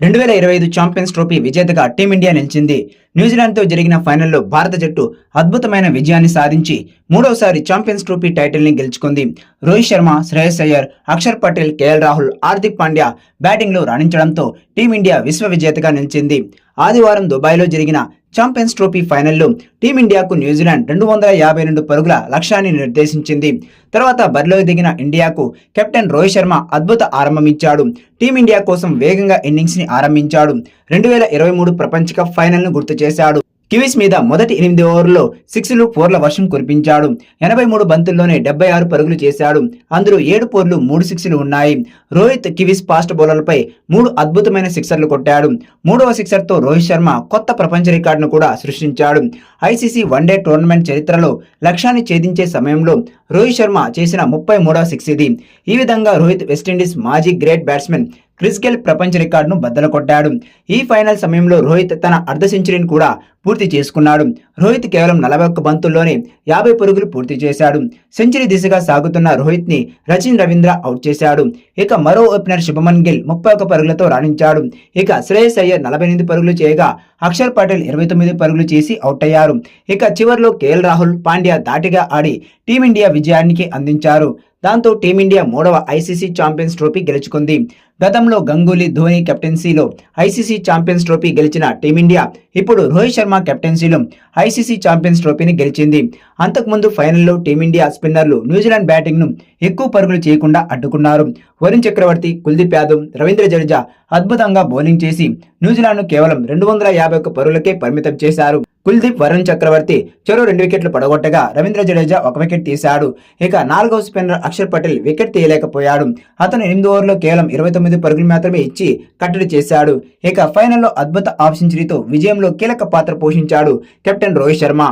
రెండు వేల ఇరవై ఐదు ఛాంపియన్స్ ట్రోఫీ విజేతగా టీమిండియా నిలిచింది. న్యూజిలాండ్తో జరిగిన ఫైనల్లో భారత జట్టు అద్భుతమైన విజయాన్ని సాధించి మూడవసారి ఛాంపియన్స్ ట్రోఫీ టైటిల్ని గెలుచుకుంది. రోహిత్ శర్మ శ్రేయస్ అయ్యర్ అక్షర్ పటేల్ కేఎల్ రాహుల్ హార్దిక్ పాండ్యా బ్యాటింగ్లో రాణించడంతో టీమిండియా విశ్వ విజేతగా నిలిచింది. ఆదివారం దుబాయ్లో జరిగిన ఛాంపియన్స్ ట్రోఫీ ఫైనల్లో టీమిండియాకు న్యూజిలాండ్ రెండు వందల యాభై రెండు పరుగుల లక్ష్యాన్ని నిర్దేశించింది. తర్వాత బరిలోకి దిగిన ఇండియాకు కెప్టెన్ రోహిత్ శర్మ అద్భుత ఆరంభమిచ్చాడు. టీమిండియా కోసం వేగంగా ఇన్నింగ్స్ని ఆరంభించాడు. రెండు వేల ఇరవై మూడు ప్రపంచ కప్ ఫైనల్ను గుర్తు చేశాడు. కివీస్ మీద మొదటి ఎనిమిది ఓవర్లో సిక్స్లు ఫోర్ల వర్షం కురిపించాడు. ఎనభై మూడు బంతుల్లోనే డెబ్బై ఆరు పరుగులు చేశాడు. అందులో ఏడు ఫోర్లు మూడు సిక్స్లు ఉన్నాయి. రోహిత్ కివీస్ ఫాస్ట్ బౌలర్లపై మూడు అద్భుతమైన సిక్సర్లు కొట్టాడు. మూడవ సిక్సర్తో రోహిత్ శర్మ కొత్త ప్రపంచ రికార్డును కూడా సృష్టించాడు. ఐసీసీ వన్డే టోర్నమెంట్ చరిత్రలో లక్ష్యాన్ని ఛేదించే సమయంలో రోహిత్ శర్మ చేసిన ముప్పై మూడవ సిక్స్ ఇది. ఈ విధంగా రోహిత్ వెస్టిండీస్ మాజీ గ్రేట్ బ్యాట్స్మెన్ క్రిస్కెల్ ప్రపంచ రికార్డును బద్దలు కొట్టాడు ఈ ఫైనల్ సమయంలో రోహిత్ తన అర్ధ సెంచరీని కూడా పూర్తి చేసుకున్నాడు. రోహిత్ కేవలం నలభై ఒక్క బంతుల్లోనే యాభై పరుగులు పూర్తి చేశాడు. సెంచరీ దిశగా సాగుతున్న రోహిత్ని రచిన్ రవీంద్ర అవుట్ చేశాడు. ఇక మరో ఓపెనర్ శుభమన్ గిల్ ముప్పై ఒక్క పరుగులతో రాణించాడు. ఇక శ్రేయస్ అయ్యర్ నలభై ఎనిమిది పరుగులు చేయగా అక్షర్ పటేల్ ఇరవై తొమ్మిది పరుగులు చేసి అవుట్ అయ్యారు. ఇక చివరిలో కేఎల్ రాహుల్ పాండ్యా దాటిగా ఆడి టీమిండియా విజయానికి అందించారు. దాంతో టీమిండియా మూడవ ఐసీసీ ఛాంపియన్స్ ట్రోఫీ గెలుచుకుంది. గతంలో గంగూలీ ధోని కెప్టెన్సీలో ఐసీసీ ఛాంపియన్స్ ట్రోఫీ గెలిచిన టీమిండియా ఇప్పుడు రోహిత్ శర్మ కెప్టెన్సీలో ఐసీసీ ఛాంపియన్స్ ట్రోఫీని గెలిచింది. అంతకుముందు ఫైనల్లో టీమిండియా స్పిన్నర్లు న్యూజిలాండ్ బ్యాటింగ్ను ఎక్కువ పరుగులు చేయకుండా అడ్డుకున్నారు. వరుణ్ చక్రవర్తి కుల్దీప్ యాదవ్ రవీంద్ర జడేజా అద్భుతంగా బౌలింగ్ చేసి న్యూజిలాండ్ను కేవలం రెండు వందల యాభై ఒక్క పరుగులకే పరిమితం చేశారు. కుల్దీప్ వరుణ్ చక్రవర్తి చెరో రెండు వికెట్లు పడగొట్టగా రవీంద్ర జడేజా ఒక వికెట్ తీశాడు. ఇక నాలుగవ స్పిన్నర్ అక్షర్ పటేల్ వికెట్ తీయలేకపోయాడు. అతను ఎనిమిది ఓవర్లో కేవలం ఇరవై తొమ్మిది తొమ్మిది పరుగులు మాత్రమే ఇచ్చి కట్టడి చేశాడు. ఇక ఫైనల్లో అద్భుత హాఫ్ సెంచరీతో విజయంలో కీలక పాత్ర పోషించాడు కెప్టెన్ రోహిత్ శర్మ.